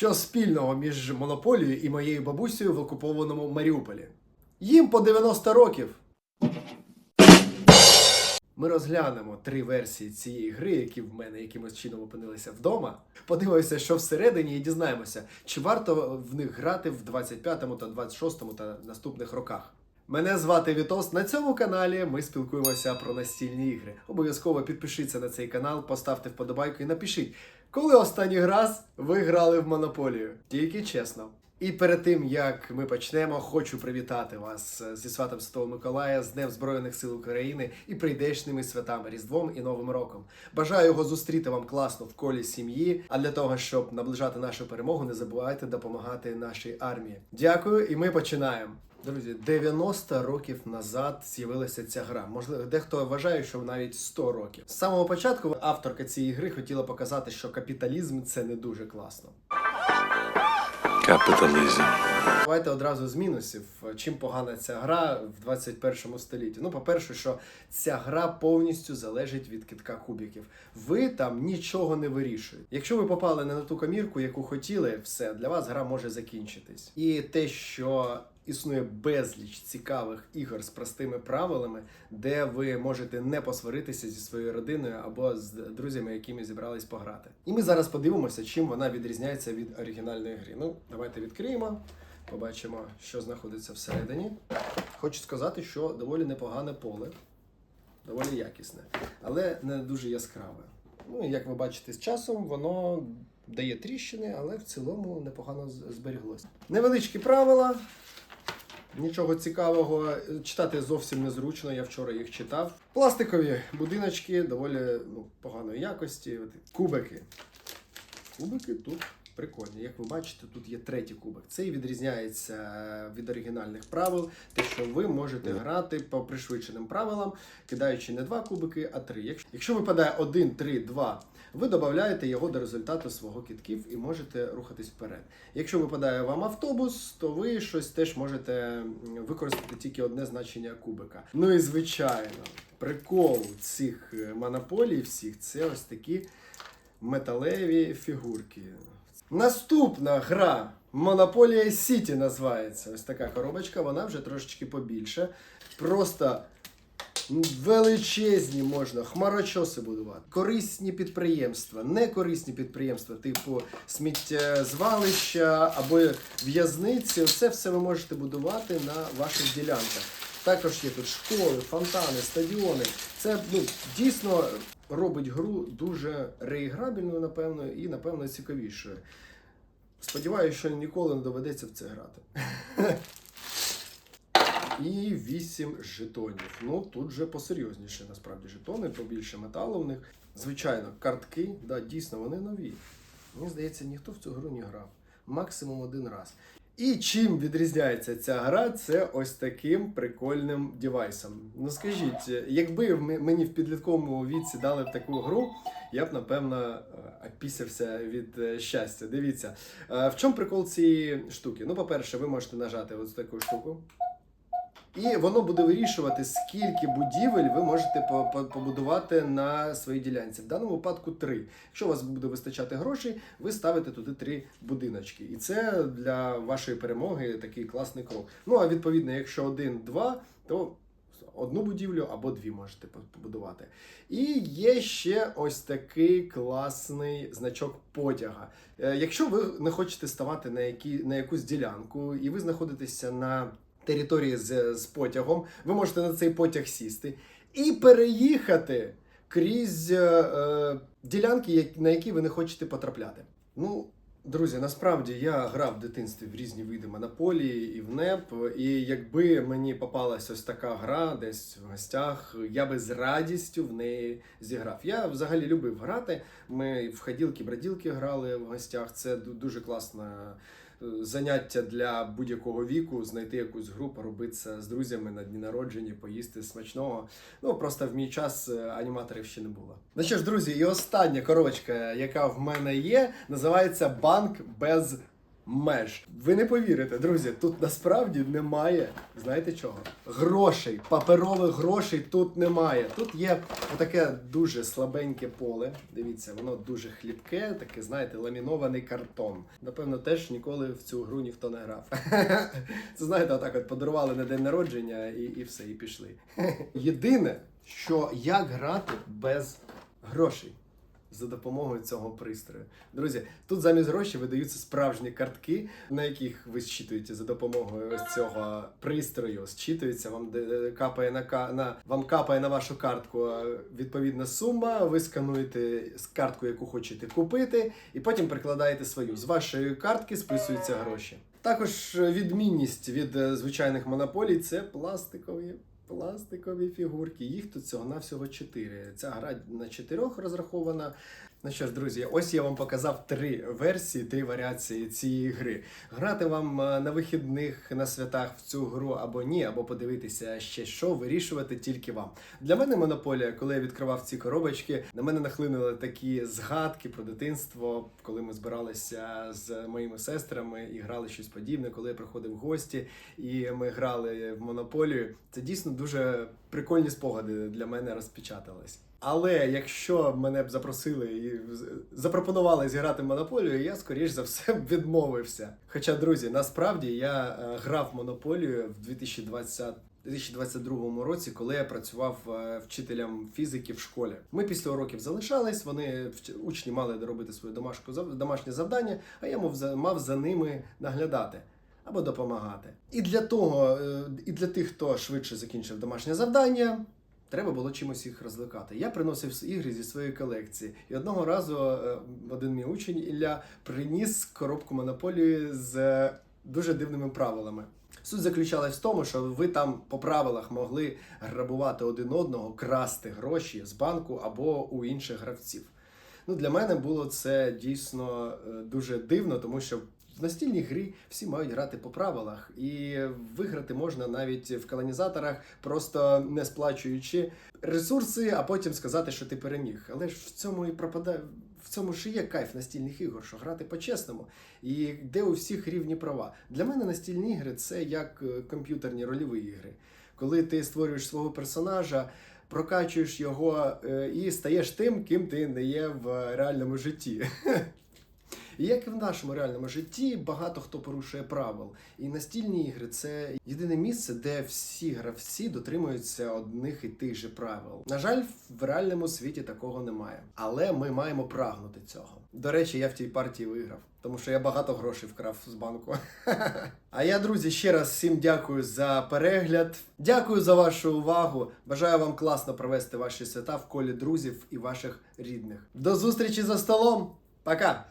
Що спільного між монополією і моєю бабусею в окупованому Маріуполі? Їм по 90 років. Ми розглянемо три версії цієї гри, які в мене якимось чином опинилися вдома. Подивимося, що всередині, і дізнаємося, чи варто в них грати в 25-му та 26-му та наступних роках. Мене звати Вітос. На цьому каналі ми спілкуємося про настільні ігри. Обов'язково підпишіться на цей канал, поставте вподобайку і напишіть, коли останній раз ви грали в монополію. Тільки чесно. І перед тим як ми почнемо, хочу привітати вас е, зі святом Святого Миколая, з Днем Збройних сил України і прийдешними святами Різдвом і Новим роком. Бажаю його зустріти вам класно в колі сім'ї. А для того, щоб наближати нашу перемогу, не забувайте допомагати нашій армії. Дякую, і ми починаємо. Друзі, 90 років назад з'явилася ця гра. Можливо, дехто вважає, що навіть 100 років. З самого початку авторка цієї гри хотіла показати, що капіталізм це не дуже класно. Capitalism. Давайте одразу з мінусів. Чим погана ця гра в 21 столітті? Ну, по-перше, що ця гра повністю залежить від китка кубіків. Ви там нічого не вирішуєте. Якщо ви попали не на ту комірку, яку хотіли, все для вас гра може закінчитись. І те, що існує безліч цікавих ігор з простими правилами, де ви можете не посваритися зі своєю родиною або з друзями, якими зібрались пограти. І ми зараз подивимося, чим вона відрізняється від оригінальної гри. Ну, давайте відкриємо. Побачимо, що знаходиться всередині. Хочу сказати, що доволі непогане поле, доволі якісне, але не дуже яскраве. Ну, і як ви бачите, з часом воно дає тріщини, але в цілому непогано зберіглося. Невеличкі правила. Нічого цікавого, читати зовсім незручно, я вчора їх читав. Пластикові будиночки доволі ну, поганої якості. Кубики. Кубики тут прикольні. Як ви бачите, тут є третій кубик. Цей відрізняється е, від оригінальних правил, те, що ви можете грати по пришвидшеним правилам, кидаючи не два кубики, а три. Якщо, якщо випадає 1, 3, 2, ви додаєте його до результату свого кітків і можете рухатись вперед. Якщо випадає вам автобус, то ви щось теж можете використати тільки одне значення кубика. Ну і звичайно, прикол цих е, монополій всіх це ось такі металеві фігурки. Наступна гра Монополія Сіті називається. Ось така коробочка, вона вже трошечки побільше. Просто величезні можна хмарочоси будувати. Корисні підприємства, некорисні підприємства, типу сміттєзвалища або в'язниці. Це все ви можете будувати на ваших ділянках. Також є тут школи, фонтани, стадіони. Це ну, дійсно робить гру дуже реіграбельною, напевно, і напевно цікавішою. Сподіваюся, що ніколи не доведеться в це грати. І 8 жетонів. Ну тут вже посерйозніше, насправді, жетони, побільше металу в них. Звичайно, картки, да, дійсно, вони нові. Мені здається, ніхто в цю гру не грав. Максимум один раз. І чим відрізняється ця гра, це ось таким прикольним девайсом. Ну скажіть, якби мені в підлітковому віці дали б таку гру, я б напевно е, опісявся від е, щастя. Дивіться, Е, в чому прикол цієї штуки? Ну, по-перше, ви можете нажати ось таку штуку. І воно буде вирішувати, скільки будівель ви можете по- по- побудувати на своїй ділянці. В даному випадку три. Якщо у вас буде вистачати грошей, ви ставите туди три будиночки. І це для вашої перемоги такий класний крок. Ну а відповідно, якщо один-два, то одну будівлю або дві можете побудувати. І є ще ось такий класний значок потяга. Е, Якщо ви не хочете ставати на, які, на якусь ділянку, і ви знаходитеся на території з, з потягом, ви можете на цей потяг сісти і переїхати крізь е, е, ділянки, на які ви не хочете потрапляти. Ну, друзі, насправді я грав в дитинстві в різні види монополії і в НЕП. І якби мені попалась ось така гра десь в гостях, я би з радістю в неї зіграв. Я взагалі любив грати. Ми в ходілки-броділки грали в гостях. Це дуже класна заняття для будь-якого віку, знайти якусь групу, робити це з друзями на дні народження, поїсти смачного. Ну просто в мій час е, аніматорів ще не було. Ну що ж, друзі, і остання коробочка, яка в мене є, називається Банк без меж. Ви не повірите, друзі, тут насправді немає, знаєте чого? Грошей, паперових грошей тут немає. Тут є таке дуже слабеньке поле. Дивіться, воно дуже хлібке, таке, знаєте, ламінований картон. Напевно, теж ніколи в цю гру ніхто не грав. Це знаєте, отак от подарували на день народження і, і все, і пішли. Єдине, що як грати без грошей за допомогою цього пристрою. Друзі, тут замість грошей видаються справжні картки, на яких ви зчитуєте за допомогою ось цього пристрою. Зчитується, вам капає на, на вам капає на вашу картку відповідна сума. Ви скануєте картку, яку хочете купити, і потім прикладаєте свою. З вашої картки списуються гроші. Також е, відмінність від е, звичайних монополій це пластикові. Пластикові фігурки, їх тут всього навсього 4. Ця гра на чотирьох розрахована. Ну що ж, друзі, ось я вам показав три версії, три варіації цієї гри. Грати вам е, на вихідних на святах в цю гру або ні, або подивитися ще що, вирішувати тільки вам. Для мене монополія, коли я відкривав ці коробочки, на мене нахлинули такі згадки про дитинство, коли ми збиралися з моїми сестрами і грали щось подібне, коли я приходив в гості і ми грали в монополію. Це дійсно дуже прикольні спогади для мене розпечатались. Але якщо мене б запросили і запропонували зіграти монополію, я скоріш за все б відмовився. Хоча, друзі, насправді я е, грав монополію в 2020 2022 році, коли я працював е, вчителем фізики в школі. Ми після уроків залишались, вони учні мали доробити своє домашку домашнє завдання, а я мав мав за ними наглядати або допомагати. І для того, е, і для тих, хто швидше закінчив домашнє завдання. Треба було чимось їх розвлекати. Я приносив ігри зі своєї колекції. І одного разу е, один мій учень Ілля приніс коробку монополії з е, дуже дивними правилами. Суть заключалась в тому, що ви там по правилах могли грабувати один одного, красти гроші з банку або у інших гравців. Ну, для мене було це дійсно е, дуже дивно, тому що в настільній грі всі мають грати по правилах, і виграти можна навіть в колонізаторах, просто не сплачуючи ресурси, а потім сказати, що ти переміг. Але ж в цьому і пропадає. В цьому ж і є кайф настільних ігор, що грати по-чесному, і де у всіх рівні права. Для мене настільні ігри це як е, комп'ютерні рольові ігри. Коли ти створюєш свого персонажа, прокачуєш його е, і стаєш тим, ким ти не є в реальному житті. І як і в нашому реальному житті, багато хто порушує правил. І настільні ігри це єдине місце, де всі гравці дотримуються одних і тих же правил. На жаль, в реальному світі такого немає. Але ми маємо прагнути цього. До речі, я в тій партії виграв, тому що я багато грошей вкрав з банку. А я, друзі, ще раз всім дякую за перегляд. Дякую за вашу увагу. Бажаю вам класно провести ваші свята в колі друзів і ваших рідних. До зустрічі за столом. Пока!